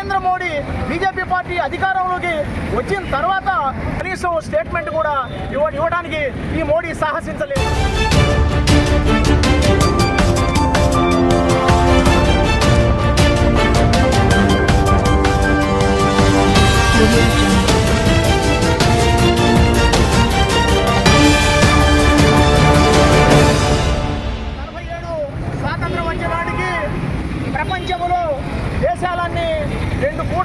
Narendra Modi BJP party అధికారంలోకి వచ్చిన తర్వాత కనీసం స్టేట్మెంట్ కూడా ఇవ్వ ఇవ్వడానికి ఈ మోడీ సాహసించలేదు. నలభై ఏడు స్వాతంత్రం ప్రపంచంలో దేశాలన్నీ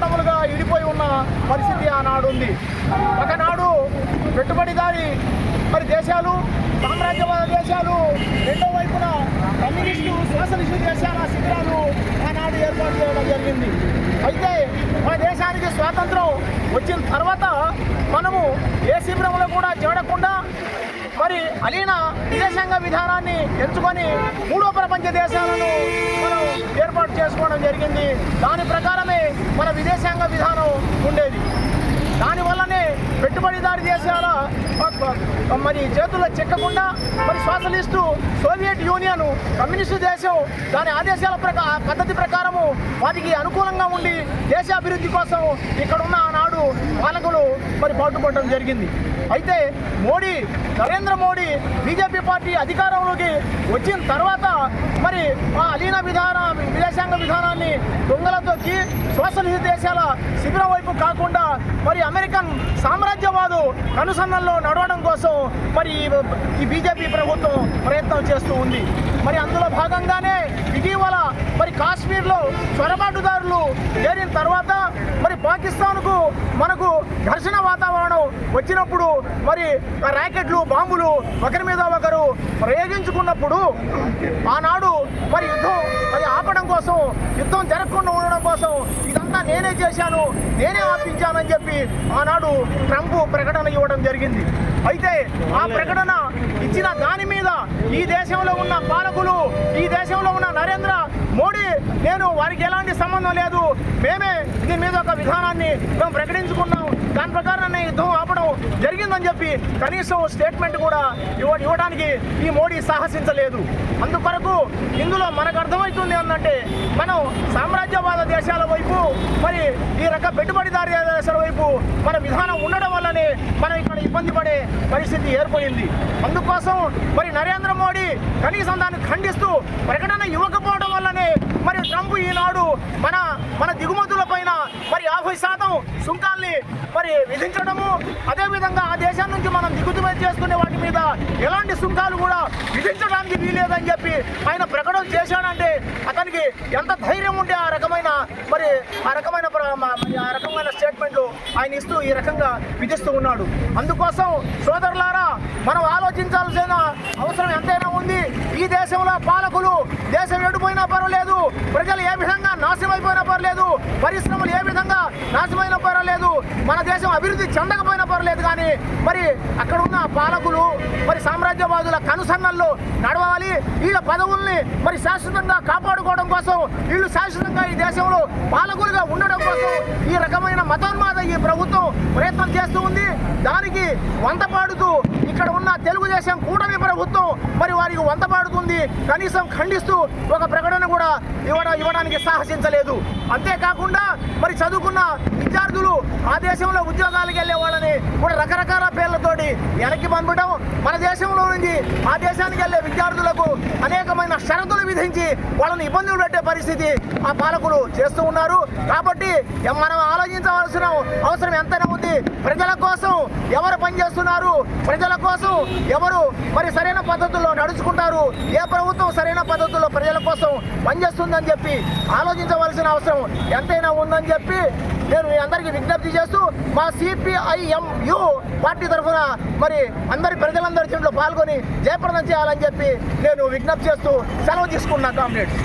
రెండు ఇడిపోయి ఉన్న పరిస్థితి ఆనాడు ఉంది. ఒకనాడు పెట్టుబడిదారి మరి దేశాలు సామ్రాజ్యవాద దేశాలు రెండో వైపున కమ్యూనిస్టు సోషలిస్టు దేశాల శిబిరాలు ఆనాడు ఏర్పాటు చేయడం జరిగింది. అయితే మన దేశానికి స్వాతంత్రం వచ్చిన తర్వాత మనము ఏ శిబిరంలో కూడా మరి అలీనా విదేశాంగ విధానాన్ని ఎంచుకొని మూడో ప్రపంచ దేశాలను మనం ఏర్పాటు చేసుకోవడం జరిగింది. దాని ప్రకారమే మన విదేశాంగ విధానం ఉండేది. దానివల్ల పెట్టుబడిదారి దేశాల మరి చేతుల్లో చిక్కకుండా మరి సోషలిస్టు సోవియట్ యూనియన్ కమ్యూనిస్టు దేశం దాని ఆదేశాల ప్రకా పద్ధతి ప్రకారము వాటికి అనుకూలంగా ఉండి దేశాభివృద్ధి కోసం ఇక్కడ ఉన్న ఆనాడు పాలకులు మరి పాటుపడడం జరిగింది. అయితే మోడీ నరేంద్ర మోడీ బీజేపీ పార్టీ అధికారంలోకి వచ్చిన తర్వాత మరి ఆ అలీన విధాన విదేశాంగ విధానాన్ని దొంగల సోషలిస్ట్ దేశాల శిబిరం వైపు కాకుండా మరి అమెరికన్ సామ్రాజ్యవాదు అనుసంధానంలో నడవడం కోసం మరి ఈ- బీజేపీ ప్రభుత్వం ప్రయత్నం చేస్తూ ఉంది. మరి అందులో భాగంగానే ఇటీవల మరి కాశ్మీర్లో చొరబాటుదారులు చేరిన తర్వాత మరి పాకిస్తాన్కు మనకు ఘర్షణ వాతావరణం వచ్చినప్పుడు మరి ఆ ర్యాకెట్లు బాంబులు ఒకరి మీద ఒకరు ప్రయోగించుకున్నప్పుడు ఆనాడు మరి యుద్ధం మరి ఆపడం కోసం యుద్ధం జరగకుండా ఉండడం కోసం ఇదంతా నేనే చేశాను. నేనే ఆపించానని చెప్పి ఆనాడు ట్రంప్ ప్రకటన ఇవ్వడం జరిగింది. అయితే ఆ ప్రకటన ఇచ్చిన దాని మీద ఈ దేశంలో ఉన్న పాలకులు ఈ దేశంలో ఉన్న నరేంద్ర మోడీ నేను వారికి ఎలాంటి సంబంధం లేదు. మేమే దీని మీద ఒక విధానాన్ని మేము ప్రకటించుకున్నాం దాని ప్రకారం యుద్ధం ఆపడం జరిగిందని చెప్పి కనీసం స్టేట్మెంట్ కూడా ఇవ్వ ఇవ్వడానికి ఈ మోడీ సాహసించలేదు. అందుకొరకు ఇందులో మనకు అర్థమవుతుంది ఏంటంటే మనం సామ్రాజ్యవాద దేశాల వైపు మరి ఈ రక పెట్టుబడిదారి దేశాల వైపు మన విధానం ఉండడం వల్లనే మనం ఇక్కడ ఇబ్బంది పడే పరిస్థితి ఏర్పడింది. అందుకోసం మరి నరేంద్ర మోడీ కనీసం దాన్ని ఖండిస్తూ ప్రకటన ఇవ్వకపోవడం వల్లనే మరి ట్రంప్ ఈనాడు మన మన దిగుమతుల పైన మరి యాభై శాతం సుంకాల్ని మరి విధించడము. అదేవిధంగా ఆ దేశం నుంచి మనం దిగుమతి చేసుకునే వాటి మీద ఎలాంటి సుంకాలు కూడా విధించడానికి వీలేదని చెప్పి ఆయన ప్రకటన చేశాడంటే అతనికి ఎంత ధైర్యం ఉంటే ఆ రకమైన మరి ఆ రకమైన ప్ర- మ- మరి ఆ రకమైన స్టేట్మెంట్లు ఆయన ఇస్తూ ఈ రకంగా విధిస్తూ ఉన్నాడు. అందుకోసం సోదరులారా మనం ఆలోచించాల్సిన అవసరం ఎంతైనా ఉంది. ఈ దేశంలో పాలకులు దేశం ఎడిపోయినా పర్వాలేదు. ప్రజలు ఏ విధంగా నాశనం అయిపోయినా పర్లేదు పరిశ్రమలు ఏ విధంగా నాశనమైన పర్వాలేదు మన దేశం అభివృద్ధి చెందకపోయినా పర్లేదు కానీ మరి అక్కడ ఉన్న పాలకులు మరి సామ్రాజ్యవాదుల కనుసన్నల్లో నడవాలి. వీళ్ళ పదవుల్ని మరి శాశ్వతంగా కాపాడుకోవడం కోసం వీళ్ళు శాశ్వతంగా ఈ దేశంలో పాలకులుగా ఉండడం కోసం ఈ రకమైన మతోన్మాద ఈ ప్రభుత్వం ప్రయత్నం చేస్తూ ఉంది. దానికి వంత పాడుతూ ఇక్కడ ఉన్న తెలుగుదేశం కూటమి ప్రభుత్వం మరి వారికి వంత పాడుతుంది. కనీసం ఖండిస్తూ ఒక ప్రకటన కూడా ఇవ్వడం ఇవ్వడానికి సాహసించలేదు. అంతేకాకుండా మరి చదువుకున్న విద్యార్థులు ఆ దేశంలో ఉద్యోగాలకు వెళ్ళే వాళ్ళని కూడా రకరకాల పేర్లతోటి వెనక్కి పంపడం మన దేశంలో నుంచి ఆ దేశానికి వెళ్ళే విద్యార్థులకు అనేకమైన షరతులు విధించి వాళ్ళని ఇబ్బందులు పెట్టే పరిస్థితి ఆ పాలకులు చేస్తూ ఉన్నారు. కాబట్టి మనం ఆలోచించవలసిన అవసరం ఎంతైనా ఉంది. ప్రజల కోసం ఎవరు పనిచేస్తున్నారు? ప్రజల కోసం ఎవరు మరి సరైన పద్ధతుల్లో నడుచుకుంటారు? ఏ ప్రభుత్వం సరైన పద్ధతుల్లో ప్రజల కోసం పనిచేస్తుందని చెప్పి ఆలోచించవలసిన అవసరం ఎంతైనా ఉందని చెప్పి నేను మీ అందరికీ విజ్ఞప్తి చేస్తూ మా సిపిఐఎంయు పార్టీ తరఫున మరి అందరి ప్రజలందరి దీంట్లో పాల్గొని జయప్రదం చేయాలని చెప్పి నేను విజ్ఞప్తి చేస్తూ సెలవు తీసుకున్నా కామ్రేడ్స్.